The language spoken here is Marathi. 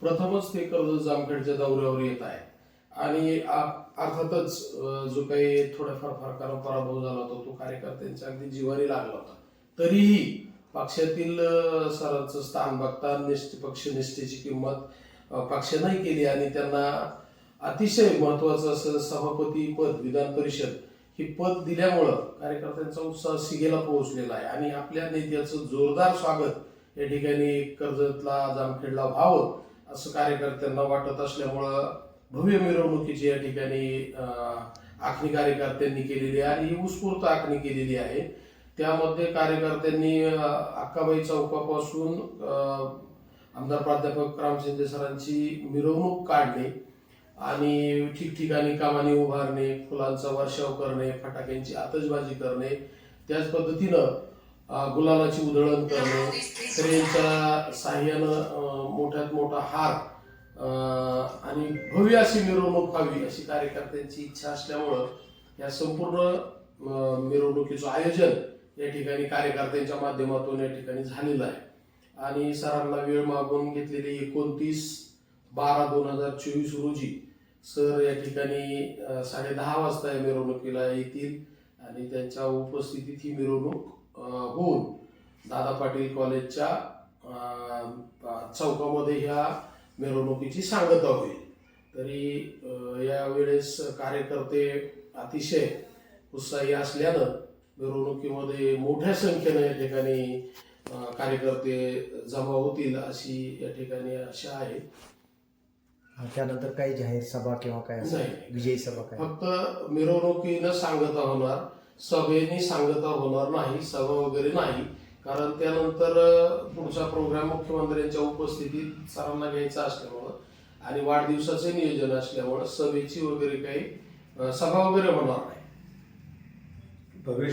प्रथमच ते कर्जत जामखेडच्या दौऱ्यावर येत आहे. आणि अर्थातच जो काही थोड्याफार फरकानं पराभव झाला होता तो कार्यकर्त्यांच्या अगदी जिवारी लागला होता. तरीही पक्षातील सरांचं स्थान बघता निष्ठ पक्षनिष्ठेची किंमत अं, पक्षानंही केली आणि त्यांना अतिशय महत्वाचं असं सभापती पद विधान परिषद हे पद दिल्यामुळं कार्यकर्त्यांचा उत्साह सिगेला पोहोचलेला आहे. आणि आपल्या नेत्याचं जोरदार स्वागत या ठिकाणी कर्जतला जामखेडला व्हावं असं कार्यकर्त्यांना वाटत असल्यामुळं भव्य मिरवणुकीची या ठिकाणी आखणी कार्यकर्त्यांनी केलेली आहे आणि ही उत्स्फूर्त आखणी केलेली आहे. त्यामध्ये कार्यकर्त्यांनी अक्काबाई चौकापासून आमदार प्राध्यापक रामशिंदे सरांची मिरवणूक काढणे आणि ठिकठिकाणी कामाने उभारणे फुलांचा वर्षाव करणे फटाक्यांची आतषबाजी करणे त्याच पद्धतीनं गुलालाची उधळण करणं स्त्रियांच्या साह्यानं मोठ्यात मोठा हार आणि भव्य अशी मिरवणूक व्हावी अशी कार्यकर्त्यांची इच्छा असल्यामुळं या संपूर्ण मिरवणुकीचं आयोजन या ठिकाणी कार्यकर्त्यांच्या माध्यमातून या ठिकाणी झालेलं आहे. आणि सरांना वेळ मागून घेतलेली एकोणतीस बारा दोन हजार चोवीस रोजी सर या ठिकाणी साडे दहा वाजता या मिरवणुकीला येतील आणि त्यांच्या उपस्थितीत ही मिरवणूक होऊन दादा पाटील कॉलेजच्या चौकामध्ये ह्या मिरवणुकीची सांगता होईल. तरी यावेळेस कार्यकर्ते अतिशय उत्साही असल्यानं मिरवणुकीमध्ये मोठ्या संख्येनं या ठिकाणी कार्यकर्ते जमा होतील अशी या ठिकाणी आशा आहे. त्यानंतर काही जाहीर सभा किंवा काय. विजयी सभा काय? फक्त मिरवणुकीनं सांगता होणार. सभेनी सांगता होणार नाही सभा वगैरे नाही. कारण त्यानंतर पुढचा प्रोग्राम मुख्यमंत्र्यांच्या उपस्थितीत सरांना घ्यायचा असल्यामुळं आणि वाढदिवसाचे नियोजन असल्यामुळं सभेची वगैरे काही सभा वगैरे होणार नाही. भविष्य